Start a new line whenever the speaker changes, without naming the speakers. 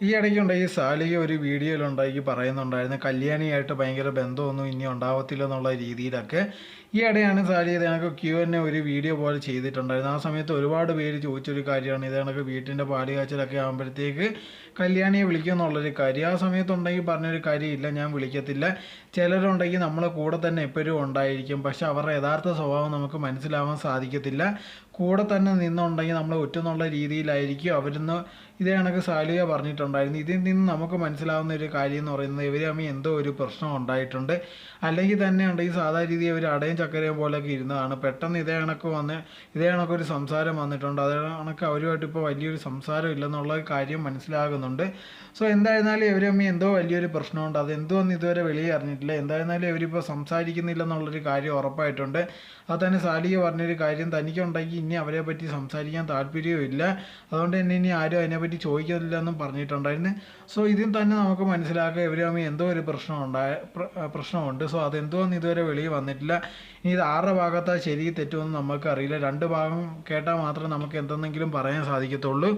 ഈ ഇടയ്ക്കുണ്ടായി സാലിക ഒരു വീഡിയോയിലുണ്ടാക്കി പറയുന്നുണ്ടായിരുന്നു കല്യാണിയായിട്ട് ഭയങ്കര ബന്ധമൊന്നും ഇനി ഉണ്ടാവത്തില്ല എന്നുള്ള രീതിയിലൊക്കെ ഈ ഇടയാണ് സാലി ഇത് എനിക്ക് ക്യൂ എന്നെ ഒരു വീഡിയോ പോലെ ചെയ്തിട്ടുണ്ടായിരുന്നു. ആ സമയത്ത് ഒരുപാട് പേര് ചോദിച്ചൊരു കാര്യമാണ് ഇത് കണക്ക് വീട്ടിന്റെ പാടി കാച്ചിലൊക്കെ ആകുമ്പോഴത്തേക്ക് കല്യാണിയെ വിളിക്കും എന്നുള്ളൊരു കാര്യം. ആ സമയത്തുണ്ടെങ്കിൽ പറഞ്ഞൊരു കാര്യമില്ല ഞാൻ വിളിക്കത്തില്ല. ചിലരുണ്ടെങ്കിൽ നമ്മളെ കൂടെ തന്നെ എപ്പോഴും ഉണ്ടായിരിക്കും. പക്ഷെ അവരുടെ യഥാർത്ഥ സ്വഭാവം നമുക്ക് മനസ്സിലാവാൻ സാധിക്കത്തില്ല. കൂടെ തന്നെ നിന്നുണ്ടെങ്കിൽ നമ്മൾ ഒറ്റെന്നുള്ള രീതിയിലായിരിക്കും. അവരിന്ന് ഇതേ കണക്ക് സാലിക പറഞ്ഞിട്ടുണ്ടായിരുന്നു ഇതിൽ നിന്ന് നമുക്ക് മനസ്സിലാവുന്ന ഒരു കാര്യം എന്ന് പറയുന്നത് ഇവർ തമ്മിൽ എന്തോ ഒരു പ്രശ്നം ഉണ്ടായിട്ടുണ്ട്. അല്ലെങ്കിൽ തന്നെ ഉണ്ടെങ്കിൽ സാധാരണ രീതിയിൽ ഇവർ അടയും ചക്കരയും പോലെയൊക്കെ ഇരുന്നതാണ്. പെട്ടെന്ന് ഇതേ കണക്ക് വന്ന് ഇതേ കണക്കൊരു സംസാരം വന്നിട്ടുണ്ട്. അതേ കണക്ക് അവരുമായിട്ട് ഇപ്പോൾ വലിയൊരു സംസാരം ഇല്ലെന്നുള്ള കാര്യം മനസ്സിലാകുന്നുണ്ട്. സോ എന്തായിരുന്നാലും ഇവർ തമ്മിൽ എന്തോ വലിയൊരു പ്രശ്നമുണ്ട്. അത് എന്തോന്ന് ഇതുവരെ വെളിയിൽ അറിഞ്ഞിട്ടില്ല. എന്തായിരുന്നാലും ഇവരിപ്പോൾ സംസാരിക്കുന്നില്ല എന്നുള്ളൊരു കാര്യം ഉറപ്പായിട്ടുണ്ട്. അത് തന്നെ സാലിക പറഞ്ഞൊരു കാര്യം തനിക്കുണ്ടെങ്കിൽ ഇനി അവരെ പറ്റി സംസാരിക്കാൻ താല്പര്യവും ഇല്ല അതുകൊണ്ട് തന്നെ ഇനി ആരും അതിനെപ്പറ്റി ചോദിക്കുന്നില്ലെന്നും എന്നും പറഞ്ഞിട്ടുണ്ടായിരുന്നു സോ ഇതിൽ തന്നെ നമുക്ക് മനസ്സിലാക്കുക ഇവർ എന്തോ ഒരു പ്രശ്നം ഉണ്ടായ പ്രശ്നമുണ്ട്. സോ അതെന്തോന്ന് ഇതുവരെ വെളിയിൽ വന്നിട്ടില്ല. ഇനി ഇത് ആറ് ഭാഗത്താ ശരി തെറ്റുമെന്ന് നമുക്ക് അറിയില്ല രണ്ട് ഭാഗം കേട്ടാൽ മാത്രമേ നമുക്ക് എന്തെന്നെങ്കിലും പറയാൻ സാധിക്കത്തുള്ളൂ.